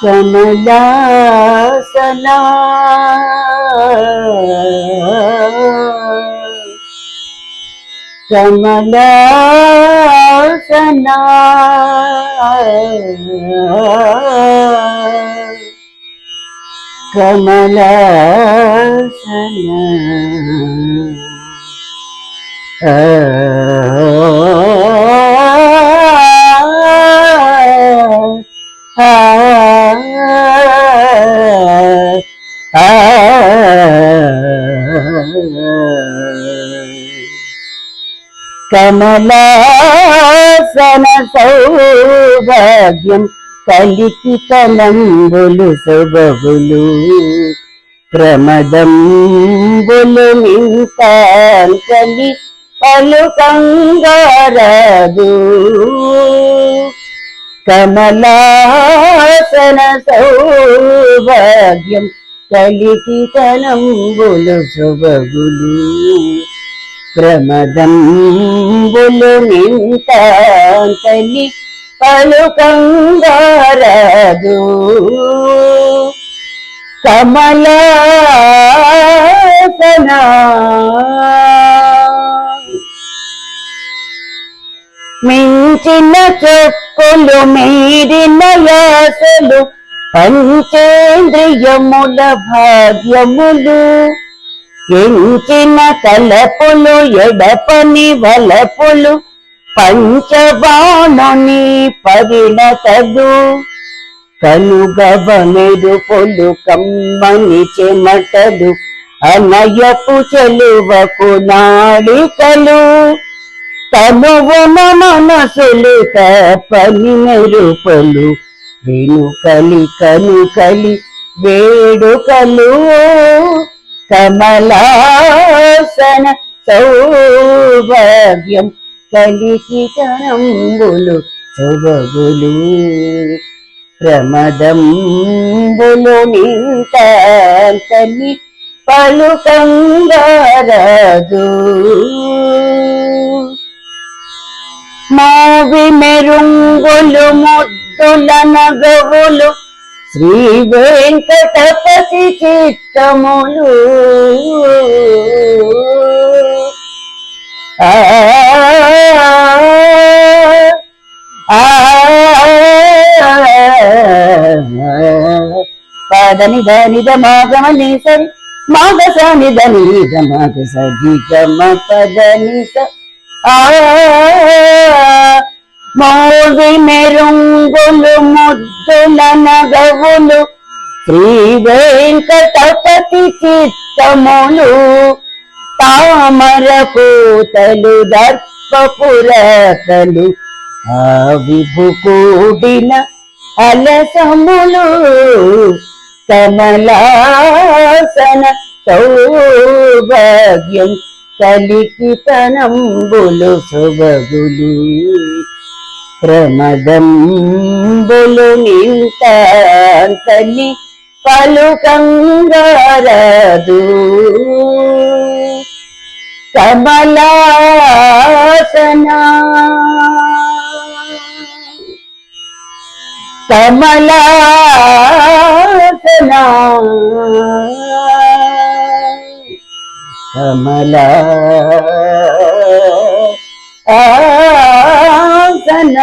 కమలాసనా కమలాసనా కమలాసనా కమలాసన సౌభాగ్యం కలికి తలంబులు సొబగులు ప్రమదంబులు మింతాంకలి పలు కంగారదు. కమలాసన సౌభాగ్యం కలికి తలంబులు సొబగులు. ప్రమదంబులు నింతాంతలి పలు కంగారదు. కమలాసనా. మించిన చెప్పులు మీరిన యాసలు పంచేంద్రియముల భాగ్యములు ఎంచిన తలపులు ఎడపని వలపులు పంచబాణుని పరిణతలు కనుగవ మెరుపులు కమ్మని చెమటలు అనయపు చెలువకు నాడికలు. తనువున మనసులు తపని మెరుపలు వెనుకలి కనుకలి వేడుకలు కమలాసన సౌభాగ్యం కలికి కరంబులు శుభగులు ప్రమదంబులు నింతని పలుకంగారదు మా విమెరుంగులు ముద్దుల నగవులు శ్రీ వెంకటపతి చిత్తములు. ఆ ఆ పదని దని మాగమని సరి మాగ సని దని మాగ సరి గమ పదని స మోగి మెరుంగులు ముద్దుల నగవులు శ్రీ వెంకటపతి చిత్తములు తామర పూతలు దర్పపురతలు ఆ విభు కూడిన అలసములు కమలాసన సౌభాగ్యం కలికి తనంబులు శుభగులు ప్రమదంబులు నింతని పలు కంగారదు. కమలాసనా. కమలాసనా. കമല ആസന